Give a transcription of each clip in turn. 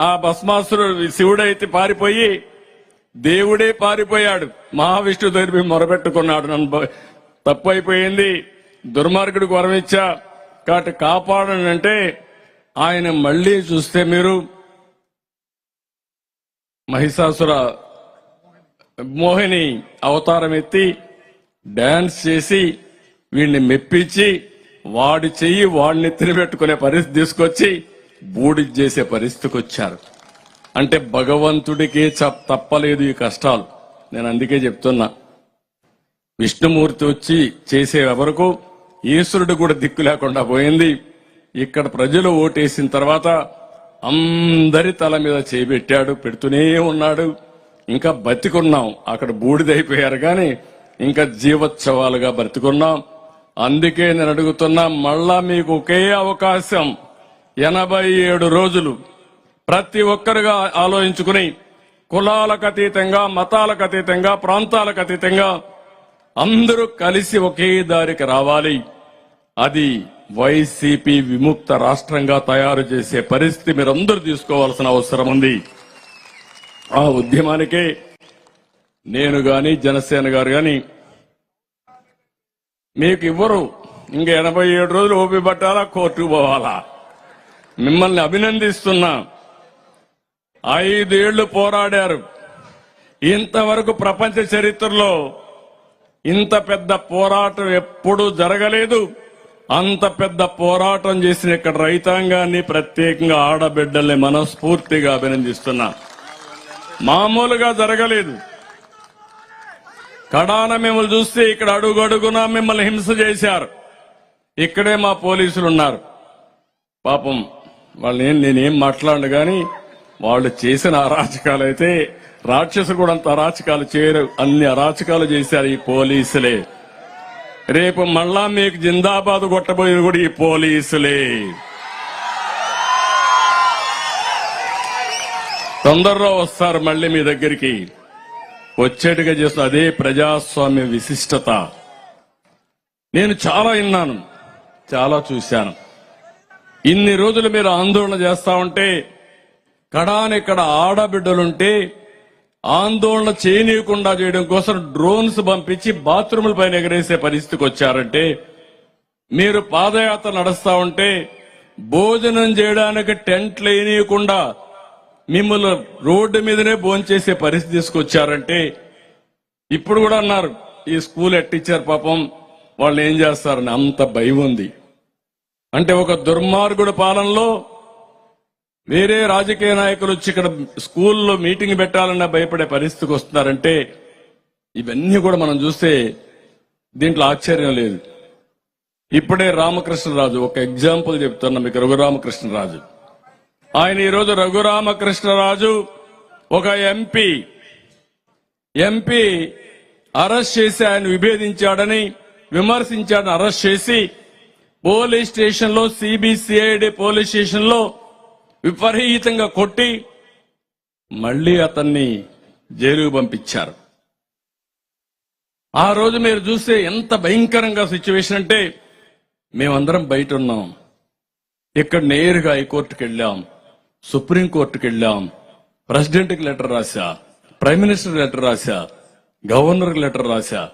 ఆ భస్మాసురుడు శివుడైతే పారిపోయి దేవుడే పారిపోయాడు. మహావిష్ణు దగ్గర మొరబెట్టుకున్నాడు నన్ను తప్పు అయిపోయింది దుర్మార్గుడికి వరమిచ్చా. కాబట్టి కాపాడనంటే ఆయన మళ్ళీ చూస్తే మీరు మహిషాసుర మోహిని అవతారం ఎత్తి డాన్స్ చేసి వీడిని మెప్పించి వాడి చెయ్యి వాడిని తినిపెట్టుకునే పరిస్థితి తీసుకొచ్చి బూడిద చేసే పరిస్థితికి వచ్చారు. అంటే భగవంతుడికే చ- తప్పలేదు ఈ కష్టాలు. నేను అందుకే చెప్తున్నా. విష్ణుమూర్తి వచ్చి చేసే వరకు ఈశ్వరుడు కూడా దిక్కు లేకుండా పోయింది. ఇక్కడ ప్రజలు ఓటేసిన తర్వాత అందరి తల మీద చేపెట్టాడు పెడుతూనే ఉన్నాడు. ఇంకా బతికున్నాం. అక్కడ బూడిదైపోయారు కానీ ఇంకా జీవోత్సవాలుగా బ్రతికున్నాం అందుకే నేను అడుగుతున్నా మళ్ళా మీకు ఒకే అవకాశం. ఎనభై ఏడు రోజులు ప్రతి ఒక్కరుగా ఆలోచించుకుని కులాలకు అతీతంగా మతాలకు అతీతంగా ప్రాంతాలకు అతీతంగా అందరూ కలిసి ఒకే దారికి రావాలి. అది వైసీపీ విముక్త రాష్ట్రంగా తయారు చేసే పరిస్థితి మీరందరూ తీసుకోవాల్సిన అవసరం ఉంది. ఆ ఉద్యమానికే నేను గాని జనసేన గారు గాని మీకు ఇవ్వరు. ఇంకా ఎనభై ఏడు రోజులు ఓపి పట్టాలా కోర్టుకు పోవాలా? మిమ్మల్ని అభినందిస్తున్నా. ఐదేళ్ళు పోరాడారు. ఇంతవరకు ప్రపంచ చరిత్రలో ఇంత పెద్ద పోరాటం ఎప్పుడూ జరగలేదు. అంత పెద్ద పోరాటం చేసిన ఇక్కడ రైతాంగాన్ని ప్రత్యేకంగా ఆడబిడ్డల్ని మనస్ఫూర్తిగా అభినందిస్తున్నా. మామూలుగా జరగలేదు. కడాన మిమ్మల్ని చూస్తే ఇక్కడ అడుగడుగునా మిమ్మల్ని హింస చేశారు. ఇక్కడే మా పోలీసులు ఉన్నారు పాపం వాళ్ళు ఏం- నేనేం మాట్లాడను కానీ వాళ్ళు చేసిన అరాచకాలు అయితే రాక్షసు కూడా అంత అరాచకాలు చేయరు. అన్ని అరాచకాలు చేశారు ఈ పోలీసులే. రేపు మళ్ళా మీకు జిందాబాద్ కొట్టబోయేది కూడా ఈ పోలీసులే. తొందరలో వస్తారు మళ్ళీ మీ దగ్గరికి. వచ్చేట్టుగా చేస్తున్న అదే ప్రజాస్వామ్య విశిష్టత. నేను చాలా విన్నాను. చాలా చూశాను. ఇన్ని రోజులు మీరు ఆందోళన చేస్తా ఉంటే కడానిక్కడ ఆడబిడ్డలుంటే ఆందోళన చేయనీయకుండా చేయడం కోసం డ్రోన్స్ పంపించి బాత్రూముల పైన ఎగరేసే పరిస్థితికి వచ్చారంటే మీరు పాదయాత్ర నడుస్తా ఉంటే భోజనం చేయడానికి టెంట్లు వేయనీయకుండా మిమ్మల్ని రోడ్డు మీదనే భోంచేసే పరిస్థితి తీసుకొచ్చారంటే ఇప్పుడు కూడా అన్నారు ఈ స్కూల్ ఎట్టిచ్చారు పాపం వాళ్ళు ఏం చేస్తారని అంత భయం ఉంది. అంటే ఒక దుర్మార్గుడు పాలనలో వేరే రాజకీయ నాయకులు వచ్చి ఇక్కడ స్కూల్లో మీటింగ్ పెట్టాలన్న భయపడే పరిస్థితికి వస్తున్నారంటే ఇవన్నీ కూడా మనం చూస్తే దీంట్లో ఆశ్చర్యం లేదు. ఇప్పుడే రామకృష్ణరాజు ఒక ఎగ్జాంపుల్ చెప్తున్నా మీకు రఘురామకృష్ణరాజు. ఆయన ఈరోజు రఘురామకృష్ణరాజు ఒక ఎంపీ. ఎంపీ అరెస్ట్ చేసి ఆయన విభేదించాడని విమర్శించాడని అరెస్ట్ చేసి పోలీస్ స్టేషన్లో సిబిసిఐడి పోలీస్ స్టేషన్లో విపరీతంగా కొట్టి మళ్ళీ అతన్ని జైలుకు పంపించారు. ఆ రోజు మీరు చూస్తే ఎంత భయంకరంగా సిచ్యువేషన్ అంటే మేమందరం బయట ఉన్నాం ఇక్కడ నేరుగా హైకోర్టుకి వెళ్ళాం. సుప్రీంకోర్టుకి వెళ్ళాం. ప్రెసిడెంట్కి లెటర్ రాశా. ప్రైమ్ మినిస్టర్ లెటర్ రాశా. గవర్నర్కి లెటర్ రాశా.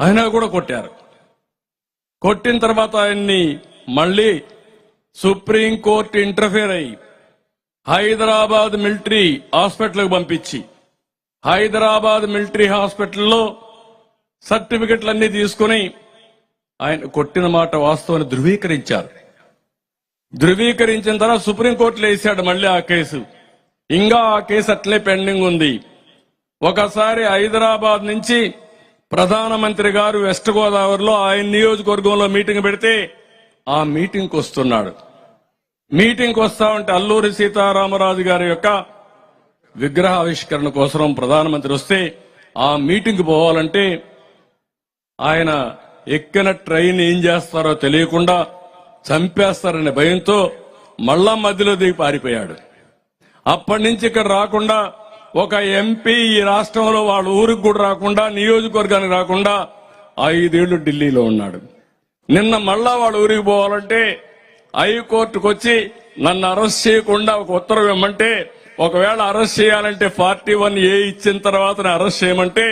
అయినా కూడా కొట్టారు. కొట్టిన తర్వాత ఆయన్ని మళ్ళీ సుప్రీంకోర్టు ఇంటర్ఫేర్ అయ్యి హైదరాబాద్ మిలిటరీ హాస్పిటల్కి పంపించి హైదరాబాద్ మిలిటరీ హాస్పిటల్లో సర్టిఫికెట్లన్నీ తీసుకుని ఆయన కొట్టిన మాట వాస్తవాన్ని ధృవీకరించారు. ధృవీకరించిన తర్వాత సుప్రీంకోర్టులో వేసాడు మళ్ళీ ఆ కేసు. ఇంకా ఆ కేసు అట్లే పెండింగ్ ఉంది. ఒకసారి హైదరాబాద్ నుంచి ప్రధానమంత్రి గారు వెస్ట్ గోదావరిలో ఆయన నియోజకవర్గంలో మీటింగ్ పెడితే ఆ మీటింగ్ వస్తున్నాడు మీటింగ్ వస్తా ఉంటే అల్లూరి సీతారామరాజు గారి యొక్క విగ్రహ ఆవిష్కరణ కోసం ప్రధానమంత్రి వస్తే ఆ మీటింగ్ పోవాలంటే ఆయన ఎక్కిన ట్రైన్ ఏం చేస్తారో తెలియకుండా చంపేస్తారనే భయంతో మళ్ళా మధ్యలో దిగి పారిపోయాడు. అప్పటి నుంచి ఇక్కడ రాకుండా ఒక ఎంపీ ఈ రాష్ట్రంలో వాళ్ళ ఊరికి కూడా రాకుండా నియోజకవర్గానికి రాకుండా ఐదేళ్ళు ఢిల్లీలో ఉన్నాడు. నిన్న మళ్ళా వాళ్ళ ఊరికి పోవాలంటే హైకోర్టుకు వచ్చి నన్ను అరెస్ట్ చేయకుండా ఒక ఉత్తర్వు ఇవ్వమంటే ఒకవేళ అరెస్ట్ చేయాలంటే ఫార్టీ వన్ ఏ ఇచ్చిన తర్వాత అరెస్ట్ చేయమంటే